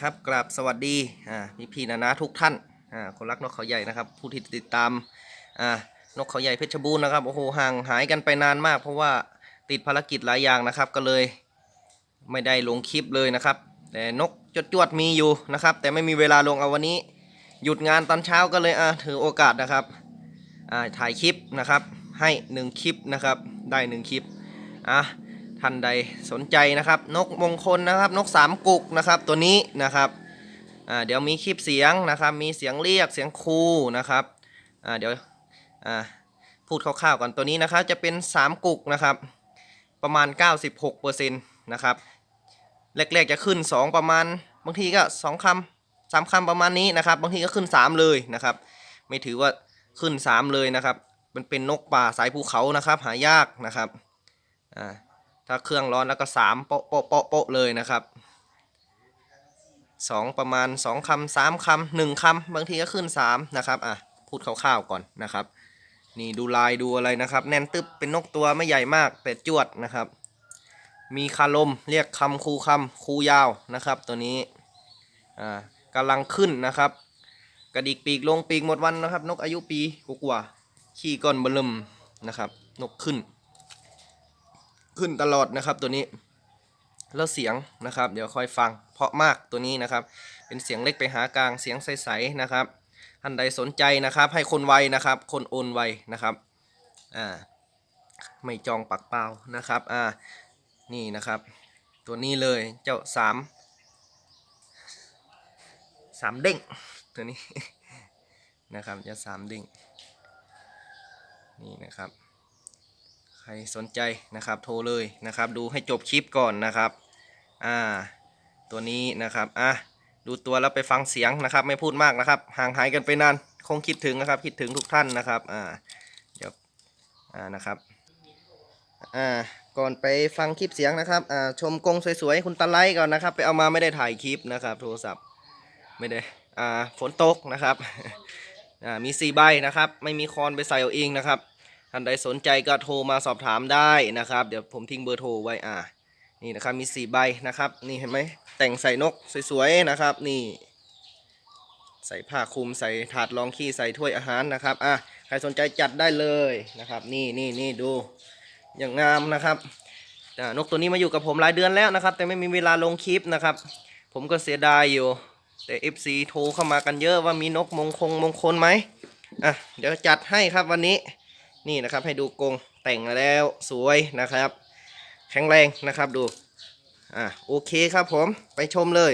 ครับกราบสวัสดีอ่าพี่พี่นานาทุกท่านอ่าคนรักนกเขาใหญ่นะครับ ผู้ที่ติดตามอ่านกเขาใหญ่เพชรบูรณ์นะครับโอ้โหห่างหายกันไปนานมาก เพราะว่าติดภารกิจหลายอย่างนะครับ ก็เลยไม่ได้ลงคลิปเลยนะครับ แต่นกจดจวดมีอยู่นะครับ แต่ไม่มีเวลาลงเอาวันนี้ หยุดงานตอนเช้าก็เลยอ่าถือโอกาสนะครับอ่าถ่ายคลิปนะครับ ให้หนึ่งคลิปนะครับ ได้หนึ่งคลิปอะ ท่านใดสนใจนะครับ นกมงคลนะครับ นกสามกุกนะครับตัวนี้นะครับเดี๋ยวมีคลิปเสียงนะครับ มีเสียงเรียกเสียงคูนะครับเดี๋ยวพูดคร่าวๆก่อนตัวนี้นะครับ จะเป็นสามกุกนะครับ ประมาณ 96%นะครับแรกๆจะขึ้น 2 ประมาณ บางทีก็ 2คำสามคำประมาณนี้นะครับ บางทีก็ขึ้น 3 เลยนะครับ ไม่ถือว่าขึ้น 3 เลยนะครับ มันเป็นนกป่าสายภูเขานะครับ หายากนะครับอ่า ถ้าเครื่องร้อนแล้วก็สามโปะโปะโปะโปะเลยนะครับสองประมาณสองคำสามคำหนึ่งคำบางทีก็ขึ้นสามนะครับอะพูดคร่าวๆก่อนนะครับ นี่ดูลายดูอะไรนะครับ แน่นตึบเป็นนกตัวไม่ใหญ่มากแต่จวดนะครับ มีคาลมเรียกคำคูคำคูยาวนะครับ ตัวนี้อ่ากำลังขึ้นนะครับ กระดิกปีกลงปีกหมดวันนะครับ นกอายุปีกว่าขี้ก้อนบลมนะครับ นกขึ้น ขึ้นตลอดนะครับตัวนี้ แล้วเสียงนะครับ เดี๋ยวค่อยฟัง เพราะมากตัวนี้นะครับ เป็นเสียงเล็กไปหากลางเสียงใสๆนะครับท่านใดสนใจนะครับ ให้คนไวนะครับ คนโอนไวนะครับอ่าไม่จองปักเปล่านะครับอ่านี่นะครับ ตัวนี้เลยเจ้าสามสามเด้งตัวนี้นะครับจ้าสามเด้งนี่นะครับ ใครสนใจนะครับโทรเลยนะครับดูให้จบคลิปก่อนนะครับอ่าตัวนี้นะครับอะดูตัวแล้วไปฟังเสียงนะครับ ไม่พูดมากนะครับ ห่างหายกันไปนานคงคิดถึงนะครับ คิดถึงทุกท่านนะครับอ่าเดี๋ยวอ่านะครับอ่าก่อนไปฟังคลิปเสียงนะครับอ่าชมกงสวยๆคุณตะไลก่อนนะครับ ไปเอามาไม่ได้ถ่ายคลิปนะครับ โทรศัพท์ไม่ได้อ่าฝนตกนะครับอ่ามีสี่ใบนะครับ ไม่มีคอนไปใส่เอาเองนะครับ ท่านใดสนใจก็โทรมาสอบถามได้นะครับ เดี๋ยวผมทิ้งเบอร์โทรไว้อ่านี่นะครับมีสี่ใบนะครับ นี่เห็นไหมแต่งใส่นกสวยๆนะครับ นี่ ใส่ผ้าคลุมใส่ถาดรองขี้ใส่ถ้วยอาหารนะครับอะใครสนใจจัดได้เลยนะครับ นี่นี่นี่ดูอย่างงามนะครับนกตัวนี้มาอยู่กับผมหลายเดือนแล้วนะครับ แต่ไม่มีเวลาลงคลิปนะครับ ผมก็เสียดายอยู่แต่ FC โทรเข้ามากันเยอะว่ามีนกมงคงมงคลไหมอะเดี๋ยวจัดให้ครับวันนี้ นี่นะครับให้ดูกรงแต่งแล้วสวยนะครับ แข็งแรงนะครับดูอะโอเคครับผมไปชมเลย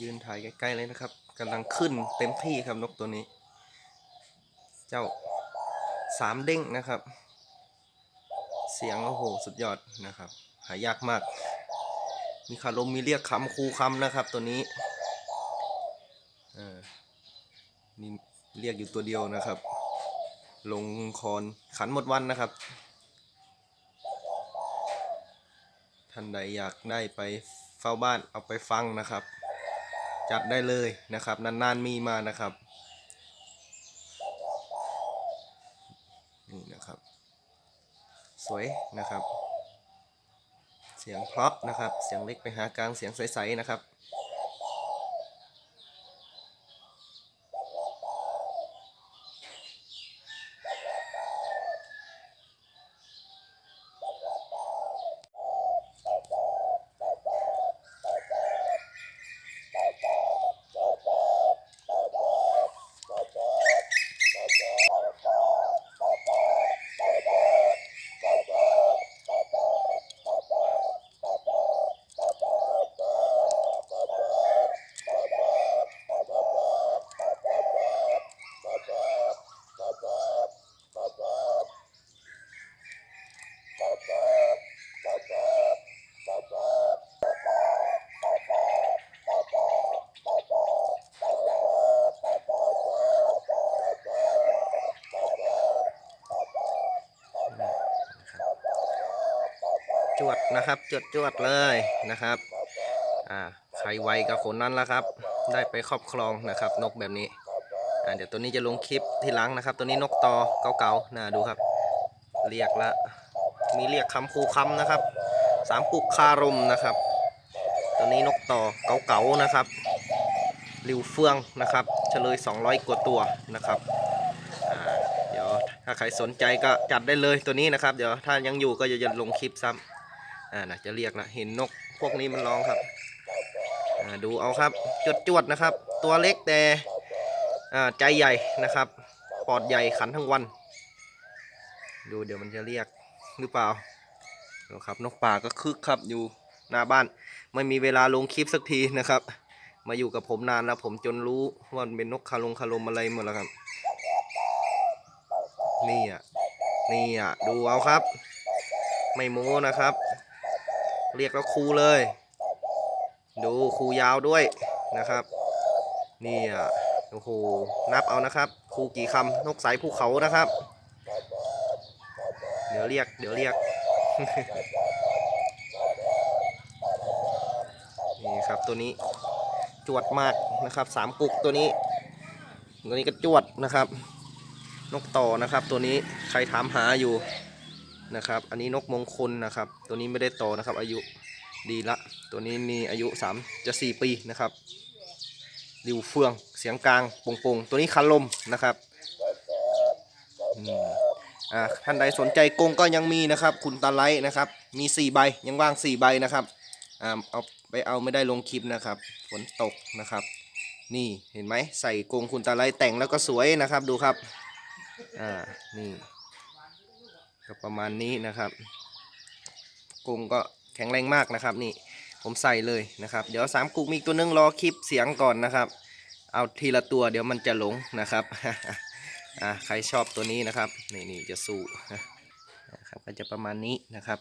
ยืนถ่ายใกล้ๆเลยนะครับกำลังขึ้นเต็มที่ครับนกตัวนี้ เจ้าสามเด้งนะครับ เสียงโอ้โหสุดยอดนะครับ หายากมาก มีคารมมีเรียกคำคูคำนะครับ ตัวนี้นี่เรียกอยู่ตัวเดียวนะครับ ลงคอนขันหมดวันนะครับท่านใดอยากได้ไปเฝ้าบ้านเอาไปฟังนะครับ จัดได้เลยนะครับ นานๆมีมานะครับนี่นะครับ สวยนะครับ เสียงเพราะนะครับ เสียงเล็กไปหากลางเสียงใสๆนะครับ วดนะครับ จวดจวดเลยนะครับอ่าใครไวกับคนนั้นละครับ ได้ไปครอบครองนะครับ นกแบบนี้อ่าเดี๋ยวตัวนี้จะลงคลิปที่หลังนะครับ ตัวนี้นกตอเก่าๆนะดูครับ เรียกละมีเรียกคำคูคำนะครับสามปุกคารมนะครับ ตัวนี้นกต่อเก่าๆนะครับริวเฟืองนะครับเฉลย 200 กว่าตัวนะครับเดี๋ยวถ้าใครสนใจก็จัดได้เลยตัวนี้นะครับ เดี๋ยวถ้ายังอยู่ก็จะจะลงคลิปซ้ำ อ่านะจะเรียกนะเห็นนกพวกนี้มันร้องครับอ่าดูเอาครับจวดจวดนะครับ ตัวเล็กแต่อ่าใจใหญ่นะครับปอดใหญ่ขันทั้งวัน ดูเดี๋ยวมันจะเรียกหรือเปล่าดูครับนกป่าก็คึกครับอยู่หน้าบ้าน ไม่มีเวลาลงคลิปสักทีนะครับ มาอยู่กับผมนานแล้วผมจนรู้ว่ามันเป็นนกคาลงคารมอะไรหมดแล้วครับนี่อะนี่อะดูเอาครับ ไม่โม้นะครับ เรียกแล้วครูเลย ดูครูยาวด้วยนะครับ นี่อะโอ้โหนับเอานะครับครูกี่คำนกสายภูเขานะครับ เดี๋ยวเรียก เดี๋ยวเรียก นี่ครับตัวนี้จวดมากนะครับสามกุกตัวนี้ ตัวนี้ก็จวดนะครับ นกต่อนะครับ ตัวนี้ใครถามหาอยู่ นะครับ อันนี้นกมงคลนะครับ ตัวนี้ไม่ได้ตอนะครับ อายุดีละ ตัวนี้มีอายุ3จะ4ปีนะครับริวเฟืองเสียงกลางปงปงตัวนี้คันลมนะครับอ่าท่านใดสนใจกรงก็ยังมีนะครับ คุณตาไลท์นะครับ มี 4 ใบยังว่าง 4 ใบนะครับอ่าเอาไปเอาไม่ได้ลงคลิปนะครับฝนตกนะครับ นี่เห็นไหมใส่กรงคุณตาไลท์แต่งแล้วก็สวยนะครับดูครับอ่านี่ ก็ประมาณนี้นะครับกรงก็แข็งแรงมากนะครับนี่ผมใส่เลยนะครับ เดี๋ยวสามกุกมีตัวนึงรอคลิปเสียงก่อนนะครับ เอาทีละตัวเดี๋ยวมันจะหลงนะครับอ่าใครชอบตัวนี้นะครับ นี่นี่จะสู้นะครับก็จะประมาณนี้นะครับ